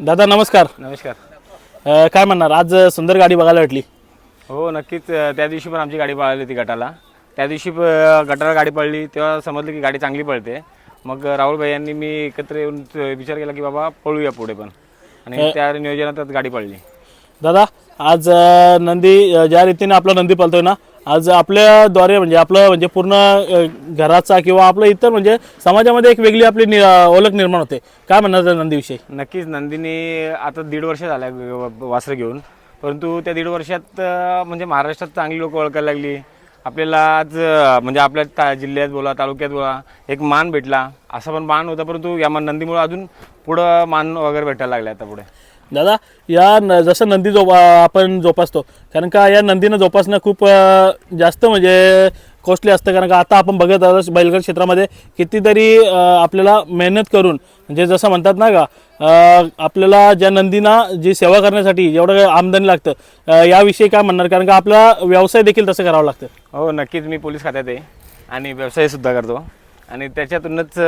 दादा नमस्कार. नमस्कार. अ, काय म्हणणार? आज सुंदर गाडी बघायला भेटली. हो नक्कीच अ, त्या दिवशी पण आमची गाडी पळाली होती गटाला. त्या दिवशी प- गटाला गाडी पडली तेव्हा समजलं की गाडी चांगली पळते. मग राहुल भाई यांनी मी एकत्र येऊन त- विचार केला की बाबा पळूया पुढे पण. आणि त्या नियोजनात गाडी पडली दादा आज नंदी ज्या रीतीने आपला नंदी पालतोय ना आज आपल्याद्वारे म्हणजे आपलं म्हणजे पूर्ण घराचा किंवा आपलं इतर म्हणजे समाजामध्ये एक वेगळी आपली नि- ओळख निर्माण होते. काय म्हणणार नंदीविषयी? नक्कीच नंदीने आता दीड वर्ष झाल्या वासरं घेऊन. परंतु त्या दीड वर्षात म्हणजे महाराष्ट्रात चांगली लोक ओळखायला लागली. आपल्याला आज म्हणजे आपल्या ता जिल्ह्यात बोला तालुक्यात बोला एक मान भेटला. असा पण मान होता परंतु या मान- नंदीमुळे अजून पुढं मान वगैरे भेटायला लागला आता पुढे. दादा या न जसं नंदी जोपा आपण जोपासतो कारण का या नंदीनं जोपासणं खूप अ, जास्त म्हणजे कॉस्टली असतं. कारण का आता आपण बघत आहोत बैलगाड क्षेत्रामध्ये कितीतरी अ, आपल्याला मेहनत करून म्हणजे जसं म्हणतात ना का अ, आपल्याला ज्या नंदीना जी सेवा करण्यासाठी जेवढं काही आमदनी लागतं अ, याविषयी काय म्हणणार? कारण का आपला व्यवसाय देखील तसं करावं लागतं. हो नक्कीच मी पोलीस खात्यात आहे आणि व्यवसायसुद्धा करतो. आणि त्याच्यातूनच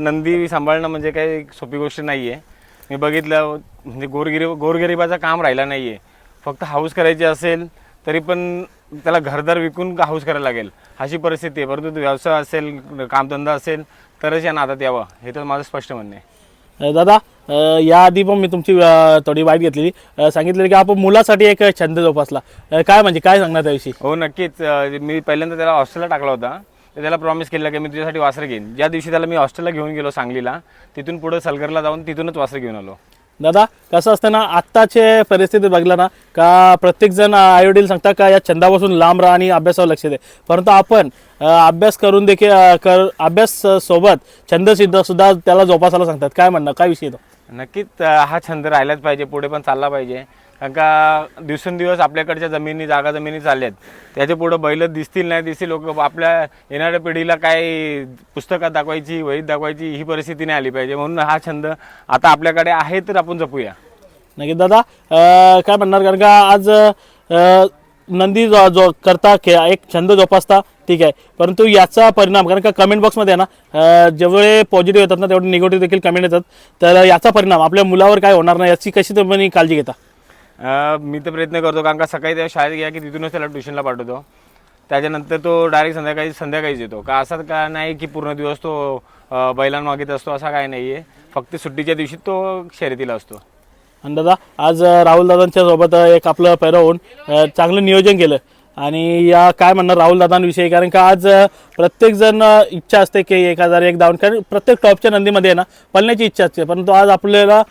नंदी सांभाळणं म्हणजे काही सोपी गोष्ट नाही आहे मी बघितलं म्हणजे गोरगिरी गोरगरिबाचं काम राहिलं नाही आहे फक्त हाऊस करायची असेल तरी पण त्याला घरदार विकून हाऊस करायला लागेल. अशी परिस्थिती आहे. परंतु व्यवसाय असेल कामधंदा असेल तरच या नादात यावं. हे तर माझं स्पष्ट म्हणणं दादा याआधी पण मी तुमची थोडी वाईट घेतलेली. सांगितलेलं की आपण मुलासाठी एक छंद जोपासला. काय म्हणजे काय सांगणार त्याविषयी? हो नक्कीच. मी पहिल्यांदा त्याला हॉस्टेलला टाकला होता. तर त्याला प्रॉमिस केलं की मी तुझ्यासाठी वासर घेईन. ज्या दिवशी त्याला मी हॉस्टेलला घेऊन गेलो सांगलीला तिथून पुढे सलगरला जाऊन तिथूनच वासर घेऊन आलो. दादा कसं असतं ना आत्ताचे परिस्थिती बघला ना का प्रत्येकजण आईवडील सांगतात का या छंदापासून लांब राहा आणि अभ्यासावर लक्ष दे. परंतु आपण अभ्यास करून देखील कर अभ्यास सोबत छंद सिद्ध सुद्धा त्याला जोपासायला सांगतात. काय म्हणणं? काय विषय तो? नक्कीच हा छंद राहिलाच पाहिजे पुढे पण चालला पाहिजे. कारण का दिवसेंदिवस आपल्याकडच्या जमिनी जागा जमिनी चालल्यात. त्याच्या पुढं बैल दिसतील नाही दिसतील लोक आपल्या येणाऱ्या पिढीला काय पुस्तकात दाखवायची वहीत दाखवायची ही परिस्थिती नाही आली पाहिजे. म्हणून हा छंद आता आपल्याकडे आहे तर आपण जपूया. नक्की दादा काय म्हणणार? कारण का आज नंदी जो जो करता खे एक छंद जोपासता ठीक आहे. परंतु याचा परिणाम कारण का कमेंट बॉक्समध्ये आहे ना जेवढे पॉझिटिव्ह येतात ना तेवढे निगेटिव्ह देखील कमेंट येतात. तर याचा परिणाम आपल्या मुलावर काय होणार नाही याची कशी तुम्ही काळजी घेता? मी तर प्रयत्न करतो कारण का सकाळी त्या शाळेत गेला की तिथूनच त्याला ट्युशनला पाठवतो. त्याच्यानंतर तो डायरेक्ट संध्याकाळी संध्याकाळीच येतो. का असं का नाही की पूर्ण दिवस तो बैलांमागेत असतो असा काय नाही आहे फक्त सुट्टीच्या दिवशी तो शर्यतीला असतो. आणि दादा आज राहुल दादांच्या सोबत एक आपलं पैरा होऊन चांगलं नियोजन केलं. आणि या काय म्हणणार राहुल दादांविषयी कारण का आज प्रत्येकजण इच्छा असते की एक हजार एक धावून कारण प्रत्येक टॉपच्या नंदीमध्ये आहे ना पळण्याची इच्छा असते. परंतु आज आपल्याला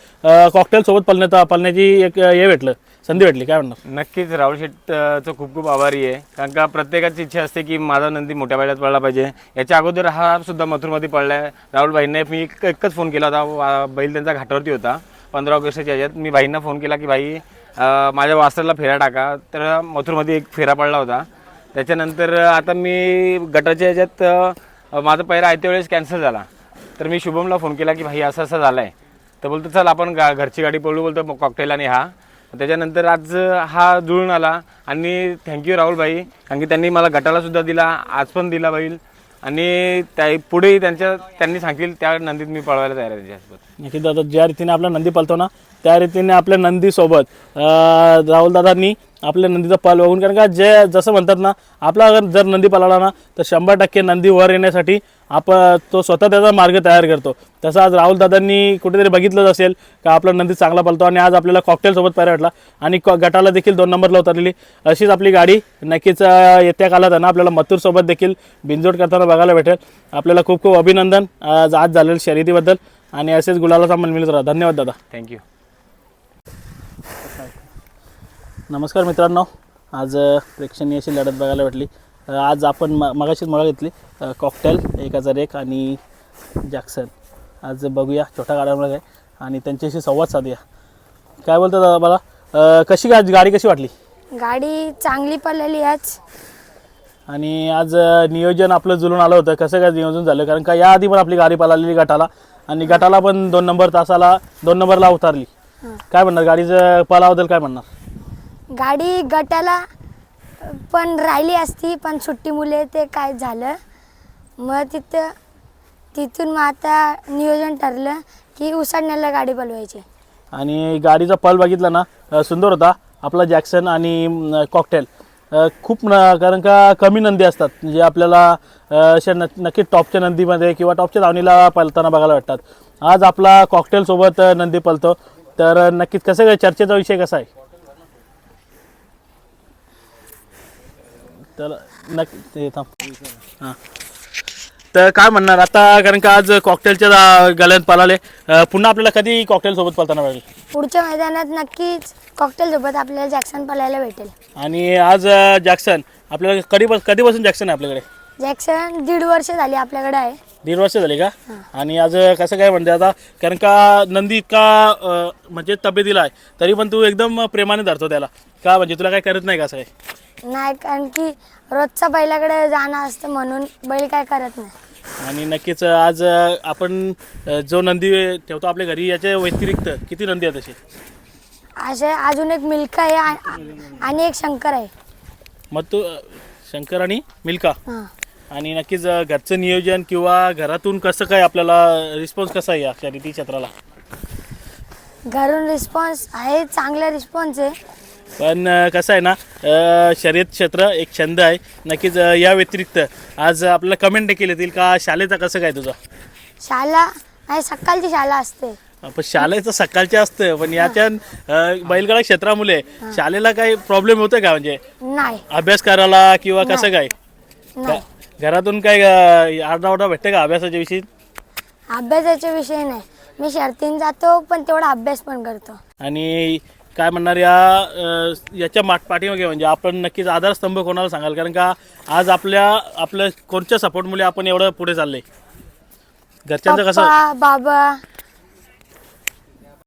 कॉकटेल सोबत पळण्याचा पळण्याची एक हे भेटलं संधी भेटली. काय म्हणणार? नक्कीच राहुल शेटचं खूप खूप आभारी आहे. कारण का प्रत्येकाची इच्छा असते की माझा नंदी मोठ्या बैलात पडला पाहिजे. याच्या अगोदर हा सुद्धा मथुरमध्ये पडला आहे राहुल भाईंना मी एक एकच फोन केला होता. बैल त्यांचा घाटावरती होता. पंधरा ऑगस्टच्या याच्यात मी भाईंना फोन केला की भाई माझ्या वासराला फेरा टाका. तर मथुरमध्ये एक फेरा पडला होता. त्याच्यानंतर आता मी गटाच्या ह्याच्यात माझा पहिला आयत्या वेळेस कॅन्सल झाला. तर मी शुभमला फोन केला की भाई असं असं झालं आहे तर बोलतो चल आपण गा घरची गाडी पळू बोलतो कॉकटेल आणि हा. त्याच्यानंतर आज हा जुळून आला. आणि थँक्यू राहुल भाई कारण की त्यांनी मला गटाला सुद्धा दिला. आज पण दिला बाईल आणि त्या पुढेही त्यांच्या त्यांनी सांगतील त्या नंदीत मी पळवायला तयार आहे त्याच्यासोबत. नक्की दादा ज्या रीतीने आपला नंदी पळतो ना त्या रीतीने आपल्या नंदीसोबत राहुल दादांनी आपल्या नंदीचा पाल बघून कारण का जे जसं म्हणतात ना आपला अगर जर नंदी पालाला ना तर शंभर टक्के नंदी वर येण्यासाठी आपण तो स्वतः त्याचा मार्ग तयार करतो. तसं आज राहुल दादांनी कुठेतरी बघितलंच असेल का आपला नंदी चांगला पालतो आणि आज आपल्याला कॉकटेलसोबत पायरा आणि गटाला देखील दोन नंबरला उतरलेली. अशीच आपली गाडी नक्कीच येत्या काळात ना आपल्याला मथुरसोबत देखील बिनजोड करताना बघायला भेटेल. आपल्याला खूप खूप अभिनंदन. आज आज झालेलं शर्यतीबद्दल. आणि असेच गुलाला सामान मिळत राहा. धन्यवाद दादा. थँक्यू नमस्कार मित्रांनो. आज प्रेक्षणीय अशी लढत बघायला भेटली. आज आपण म मगाशीच मला घेतली कॉकटेल एक हजार एक आणि जॅक्सन आज बघूया छोट्या गाड्यांमध्ये आणि त्यांच्याशी संवाद साधूया. काय बोलतो दादा मला? कशी गा गाडी कशी वाटली? गाडी चांगली पडलेली आज. आणि आज नियोजन आपलं जुळून आलं होतं. कसं काय नियोजन झालं? कारण का याआधी पण आपली गाडी पळालेली गटाला आणि गटाला पण दोन नंबर तासाला दोन नंबरला उतारली. काय म्हणणार? गाडीचं पळाबद्दल काय म्हणणार? गाडी गटाला पण राहिली असती पण सुट्टी मुले ते काय झालं. मग तिथं तिथून मग आता नियोजन ठरलं की उसाडण्याला गाडी बोलवायची. आणि गाडीचा पल बघितला ना अ, सुंदर होता. आपला जॅक्सन आणि कॉकटेल खूप न कारण का कमी नंदी असतात. जे आपल्याला अ, अशा न नक्की टॉपच्या नंदीमध्ये किंवा टॉपच्या धावणीला पलताना बघायला वाटतात. आज आपला कॉकटेलसोबत नंदी पलतो तर नक्कीच कसं काय चर्चेचा विषय कसा आहे? तर नक्की ते थांब. हां. तर काय म्हणणार? आता कारण का आज कॉकटेलच्या गळ्यात पळाले. अ, पुन्हा आपल्याला कधी कॉकटेल सोबत पळताना मिळेल? पुढच्या मैदानात नक्कीच कॉकटेल सोबत आपल्याला जॅक्सन पळायला भेटेल. आणि आज अ, जॅक्सन आपल्याला कधी कधीपासून जॅक्सन आहे आपल्याकडे? जॅक्सन दीड वर्ष झाली आपल्याकडे आहे. दीड वर्ष झाली का? आणि आज कसं काय म्हणते आता? कारण का नंदी इतका अ, म्हणजे तब्येतीला आहे. तरी पण तू एकदम प्रेमाने धरतो त्याला. का म्हणजे? तुला काय करत नाही का असं काय नाही कारण की रोजचा बैलाकडे जाणं असतं म्हणून बैल काय करत नाही. आणि नक्कीच आज अ, आपण अ, जो नंदी ठेवतो आपल्या घरी याच्या व्यतिरिक्त किती नंदी आहेत तसे असे अजून एक मिल्का आहे आ- आणि एक शंकर आहे. मग तू अ, शंकर आणि मिल्का हां. आणि नक्कीच अ, घरचं नियोजन किंवा घरातून कसं काय आपल्याला रिस्पॉन्स कसा आहे या शर्यती क्षेत्राला? घरून रिस्पॉन्स आहे चांगला रिस्पॉन्स आहे. पण कसं आहे ना शर्यत क्षेत्र एक छंद आहे. नक्कीच या व्यतिरिक्त आज आपल्याला कमेंट देखील येतील का? शाळेचा कसं काय तुझा? शाळा नाही सकाळची शाळा असते. पण शाळेचं सकाळचं असतं पण याच्या अ, बैलगाडा क्षेत्रामुळे शाळेला काही प्रॉब्लेम होतो का? म्हणजे नाही. अभ्यास करायला किंवा कसं काय? नाही. घरातून काय आरडाओरडा भेटते का अभ्यासाच्या विषयी? अभ्यासाचे विषय नाही. मी शर्तीन जातो पण तेवढा अभ्यास पण करतो. आणि काय म्हणणार या अ, याच्या माट पाठीमागे म्हणजे आपण नक्कीच आधारस्तंभ कोणाला सांगाल? कारण का आज आपल्या आपल्या कोणच्या सपोर्टमुळे आपण एवढं पुढे चाललंय घरच्यांचं कसं? पप्पा बाबा.